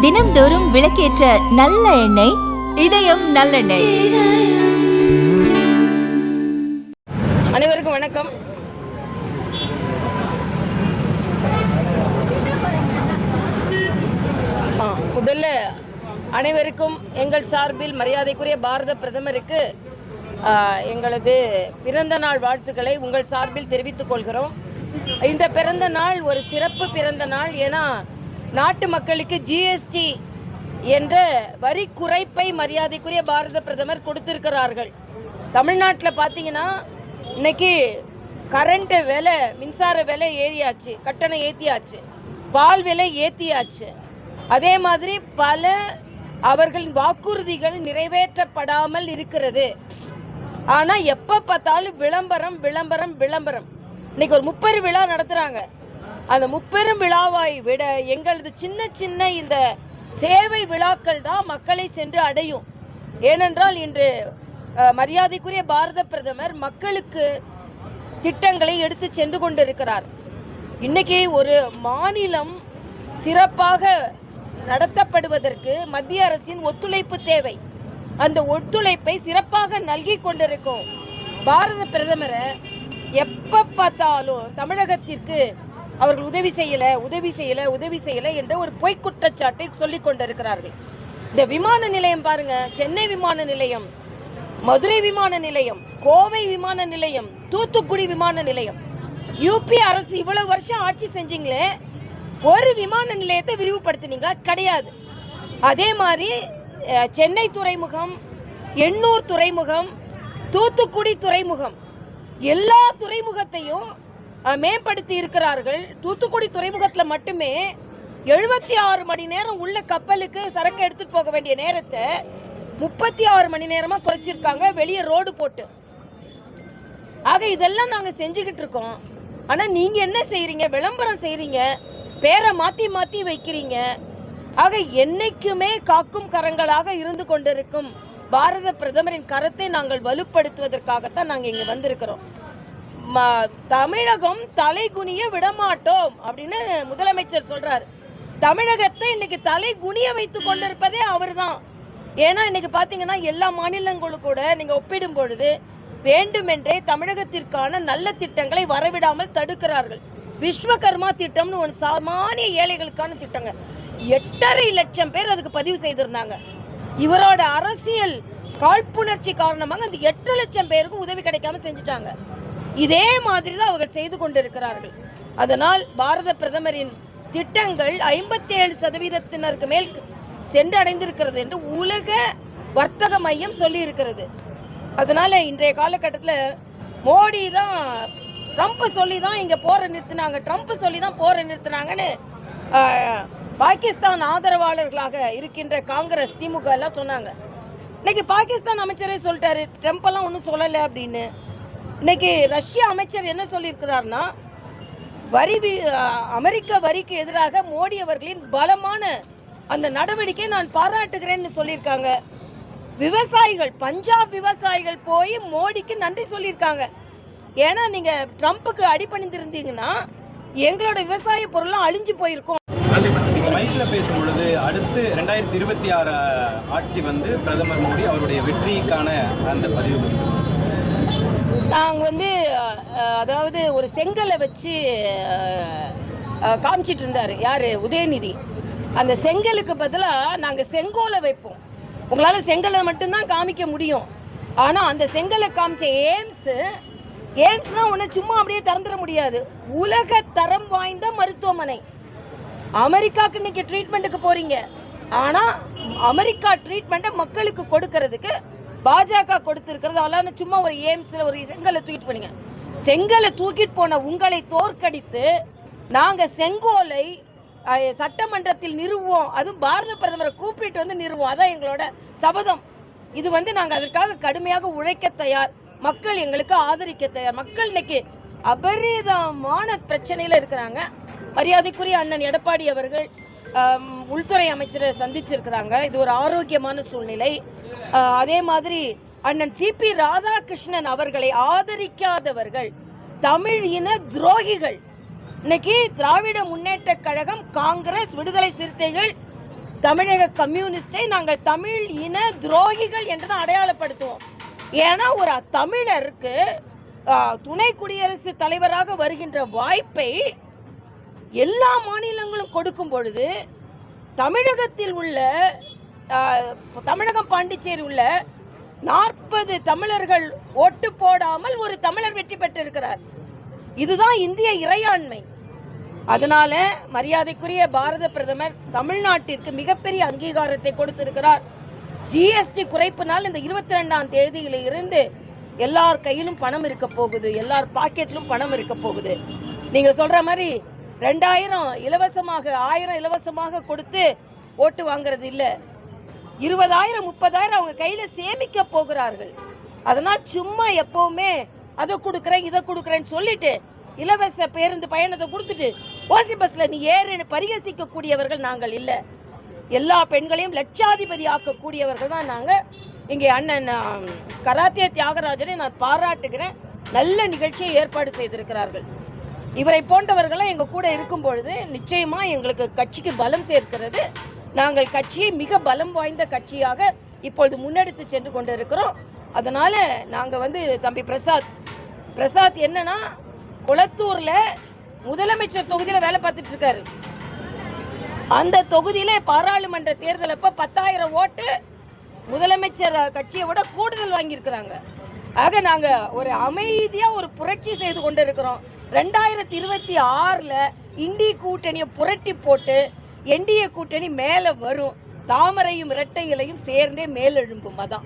தினம்தோறும் விளக்கேற்ற நல்ல எண்ணெய் இதயம் நல்லெண்ணெய். அனைவருக்கும் வணக்கம். ஆ, முதல்ல அனைவருக்கும் எங்கள் சார்பில் மரியாதைக்குரிய பாரத பிரதமருக்கு எங்களது பிறந்த நாள் வாழ்த்துக்களை உங்கள் சார்பில் தெரிவித்துக் கொள்கிறோம். இந்த பிறந்த நாள் ஒரு சிறப்பு பிறந்த நாள். ஏன்னா நாட்டு மக்களுக்கு ஜிஎஸ்டி என்ற வரி குறைப்பை மரியாதைக்குரிய பாரத பிரதமர் கொடுத்திருக்கிறார்கள். தமிழ்நாட்டில் பார்த்தீங்கன்னா இன்னைக்கு கரண்ட்டு விலை மின்சார விலை ஏறியாச்சு கட்டணம் ஏற்றியாச்சு பால் விலை ஏற்றியாச்சு அதே மாதிரி பல அவர்களின் வாக்குறுதிகள் நிறைவேற்றப்படாமல் இருக்கிறது. ஆனால் எப்போ பார்த்தாலும் விளம்பரம் விளம்பரம் விளம்பரம். இன்னைக்கு ஒரு முப்பெரும் விழா நடத்துகிறாங்க அந்த முப்பெரும் விழாவை விட எங்களது சின்ன சின்ன இந்த சேவை விழாக்கள் தான் மக்களை சென்று அடையும். ஏனென்றால் இன்று மரியாதைக்குரிய பாரத பிரதமர் மக்களுக்கு திட்டங்களை எடுத்து சென்று கொண்டிருக்கிறார். இன்னைக்கு ஒரு மாநிலம் சிறப்பாக நடத்தப்படுவதற்கு மத்திய அரசின் ஒத்துழைப்பு தேவை. அந்த ஒத்துழைப்பை சிறப்பாக நல்கி கொண்டிருக்கும் பாரத பிரதமரை எப்போ பார்த்தாலும் தமிழகத்திற்கு அவர்கள் உதவி செய்யலை உதவி செய்யலை உதவி செய்யலை என்ற ஒரு பொய்க் குற்றச்சாட்டை சொல்லிக் கொண்டிருக்கிறார்கள். இந்த விமான நிலையம் பாருங்க சென்னை விமான நிலையம் மதுரை விமான நிலையம் கோவை விமான நிலையம் தூத்துக்குடி விமான நிலையம். யூபி அரசு இவ்வளவு வருஷம் ஆட்சி செஞ்சீங்களே ஒரு விமான நிலையத்தை விரிவுபடுத்தினீங்களா? கிடையாது. அதே மாதிரி சென்னை துறைமுகம் எண்ணூர் துறைமுகம் தூத்துக்குடி துறைமுகம் எல்லா துறைமுகத்தையும் மேம்படுத்தி இருக்கிறார்கள். தூத்துக்குடி துறைமுகத்தில் மட்டுமே எழுபத்தி ஆறு மணி நேரம் உள்ள கப்பலுக்கு சரக்கு எடுத்துட்டு போக வேண்டிய நேரத்தை முப்பத்தி ஆறு மணி நேரமாக குறைச்சிருக்காங்க. வெளியே ரோடு போட்டு. ஆக இதெல்லாம் நாங்கள் செஞ்சுக்கிட்டு இருக்கோம். ஆனால் நீங்கள் என்ன செய்கிறீங்க விளம்பரம் செய்கிறீங்க பேரை மாற்றி மாற்றி வைக்கிறீங்க. ஆக என்னைக்குமே காக்கும் கரங்களாக இருந்து கொண்டிருக்கும். பாரத பிரதமரின் கரத்தை நாங்கள் வலுப்படுத்துவதற்காகத்தான் நாங்கள் இங்கே வந்திருக்கிறோம். ம- தமிழகம் தலைகுனிய விடமாட்டோம் அப்படின்னு முதலமைச்சர் சொல்றார். தமிழகத்தை இன்னைக்கு தலை குனிய வைத்து கொண்டிருப்பதே அவர்தான். ஏன்னா இன்னைக்கு பாத்தீங்கன்னா எல்லா மாநிலங்களும் கூட நீங்க ஒப்பிடும் பொழுது வேண்டுமென்றே தமிழகத்திற்கான நல்ல திட்டங்களை வரவிடாமல் தடுக்கிறார்கள். விஸ்வகர்மா திட்டம்னு ஒரு சாமானிய ஏழைகளுக்கான திட்டங்க. எட்டரை லட்சம் பேர் அதுக்கு பதிவு செய்திருந்தாங்க. இவரோட அரசியல் காழ்ப்புணர்ச்சி காரணமாக அந்த எட்டு லட்சம் பேருக்கு உதவி கிடைக்காம செஞ்சுட்டாங்க. இதே மாதிரி தான் அவர்கள் செய்து கொண்டிருக்கிறார்கள். அதனால் பாரத பிரதமரின் திட்டங்கள் ஐம்பத்தி ஏழு சதவீதத்தினருக்கு மேல் சென்றடைந்திருக்கிறது என்று உலக வர்த்தக மையம் சொல்லி இருக்கிறது அதனால இன்றைய காலகட்டத்தில் மோடி தான் ட்ரம்ப் சொல்லி தான் இங்கே போரை நிறுத்தினாங்க. ட்ரம்ப் சொல்லி தான் போரை நிறுத்தினாங்கன்னு பாகிஸ்தான் ஆதரவாளர்களாக இருக்கின்ற காங்கிரஸ் திமுக எல்லாம் சொன்னாங்க. இன்னைக்கு பாகிஸ்தான் அமைச்சரே சொல்லிட்டாரு ட்ரம்ப் எல்லாம் ஒன்றும் சொல்லலை அப்படின்னு. இன்னைக்கு ரஷ்ய அமைச்சர் என்ன சொல்லியிருக்கிறார்னா வரி அமெரிக்க வரிக்கு எதிராக மோடி அவர்களின் பலமான அந்த நடவடிக்கையை நான் பாராட்டுகிறேன்னு சொல்லியிருக்காங்க. விவசாயிகள் பஞ்சாப் விவசாயிகள் போய் மோடிக்கு நன்றி சொல்லியிருக்காங்க. ஏன்னா நீங்கள் ட்ரம்ப்புக்கு அடிபணிந்திருந்தீங்கன்னா எங்களோட விவசாய பொருள்லாம் அழிஞ்சு போயிருக்கும். மைக்கில் பேசும் பொழுது அடுத்து ரெண்டாயிரத்தி இருபத்தி ஆறு ஆட்சி வந்து பிரதமர் மோடி அவருடைய வெற்றிக்கான அந்த பதிவு. நாங்கள் வந்து அதாவது ஒரு செங்கலை வச்சு காமிச்சிட்டு இருந்தாரு. யார்? உதயநிதி. அந்த செங்கலுக்கு பதிலாக நாங்கள் செங்கோலை வைப்போம். உங்களால் செங்கலை மட்டும்தான் காமிக்க முடியும். ஆனால் அந்த செங்கலை காமிச்ச எய்ம்ஸு எய்ம்ஸ்னால் ஒன்று சும்மா அப்படியே திறந்துட முடியாது. உலக தரம் வாய்ந்த மருத்துவமனை. அமெரிக்காவுக்கு இன்னைக்கு ட்ரீட்மெண்ட்டுக்கு போறீங்க. ஆனா அமெரிக்கா ட்ரீட்மெண்ட்டை மக்களுக்கு கொடுக்கறதுக்கு பாஜக கொடுத்திருக்கிறது. அதெல்லாம் சும்மா ஒரு எய்ம்ஸ்ல ஒரு செங்கலை தூக்கிட்டு போனீங்க. செங்கலை தூக்கிட்டு போன உங்களை தோற்கடித்து நாங்க செங்கோலை சட்டமன்றத்தில் நிறுவுவோம் அதுவும் பாரத பிரதமரை கூப்பிட்டு வந்து நிறுவோம். அதான் எங்களோட சபதம். இது வந்து நாங்க அதற்காக கடுமையாக உழைக்க தயார். மக்கள் எங்களுக்கு ஆதரிக்க தயார். மக்கள் இன்னைக்கு அபரிதமான பிரச்சனையில இருக்கிறாங்க. மரியாதைக்குரிய அண்ணன் எடப்பாடி அவர்கள் உள்துறை அமைச்சரை சந்திச்சிருக்கிறாங்க. இது ஒரு ஆரோக்கியமான சூழ்நிலை. அதே மாதிரி அண்ணன் சிபி ராதாகிருஷ்ணன் அவர்களை ஆதரிக்காதவர்கள் தமிழ் இன துரோகிகள். இன்னைக்கு திராவிட முன்னேற்ற கழகம் காங்கிரஸ் விடுதலை சிறுத்தைகள் தமிழக கம்யூனிஸ்டை நாங்கள் தமிழ் இன துரோகிகள் என்று தான் அடையாளப்படுத்துவோம். ஏன்னா ஒரு தமிழருக்கு துணை குடியரசு தலைவராக வருகின்ற வாய்ப்பை எல்லா மாநிலங்களும் கொடுக்கும் பொழுது தமிழகத்தில் உள்ள தமிழகம் பாண்டிச்சேரி உள்ள நாற்பது தமிழர்கள் ஓட்டு போடாமல் ஒரு தமிழர் வெற்றி பெற்றிருக்கிறார். இதுதான் இந்திய இறையாண்மை. அதனால மரியாதைக்குரிய பாரத பிரதமர் தமிழ்நாட்டிற்கு மிகப்பெரிய அங்கீகாரத்தை கொடுத்திருக்கிறார். ஜிஎஸ்டி குறைப்பினால் இந்த இருபத்தி ரெண்டாம் தேதியில இருந்து எல்லார் கையிலும் பணம் இருக்க போகுது எல்லார் பாக்கெட்லும் பணம் இருக்க போகுது. நீங்க சொல்ற மாதிரி ரெண்டாயிரம் இலவசமாக ஆயிரம் இலவசமாக கொடுத்து ஓட்டு வாங்குறது இல்லை. இருபதாயிரம் முப்பதாயிரம் அவங்க கையில சேமிக்க போகிறார்கள். அதனால் சும்மா எப்பவுமே அதை கொடுக்குறேன் இதை கொடுக்குறேன்னு சொல்லிட்டு இலவச பேருந்து பயணத்தை கொடுத்துட்டு ஓசி பஸ்ல நீ ஏறுன்னு பரிகசிக்க கூடியவர்கள் நாங்கள் இல்லை. எல்லா பெண்களையும் லட்சாதிபதி ஆக்கக்கூடியவர்கள் தான் நாங்கள் இங்கே அண்ணன் கராத்திய கராத்தே தியாகராஜனை நான் பாராட்டுகிறேன். நல்ல நிகழ்ச்சியை ஏற்பாடு செய்திருக்கிறார்கள். இவரை போன்றவர்கள்லாம் எங்கள் கூட இருக்கும் பொழுது நிச்சயமாக எங்களுக்கு கட்சிக்கு பலம் சேர்க்கிறது. நாங்கள் கட்சியை மிக பலம் வாய்ந்த கட்சியாக இப்பொழுது முன்னெடுத்து சென்று கொண்டிருக்கிறோம். அதனால் நாங்கள் வந்து தம்பி பிரசாத் பிரசாத் என்னன்னா குளத்தூரில் முதலமைச்சர் தொகுதியில் வேலை பார்த்துட்டு இருக்காரு. அந்த தொகுதியில் பாராளுமன்ற தேர்தல் அப்போ பத்தாயிரம் ஓட்டு முதலமைச்சர் கட்சியை விட கூடுதல் வாங்கியிருக்கிறாங்க. ஆக நாங்கள் ஒரு அமைதியாக ஒரு புரட்சி செய்து கொண்டு இருக்கிறோம் ரெண்டாயிரத்தி இருபத்தி ஆறில் இண்டி கூட்டணியை புரட்டி போட்டு என்டிஏ கூட்டணி மேலே வரும். தாமரையும் இரட்டை இலையும் சேர்ந்தே மேலெழும்பும் அதான்.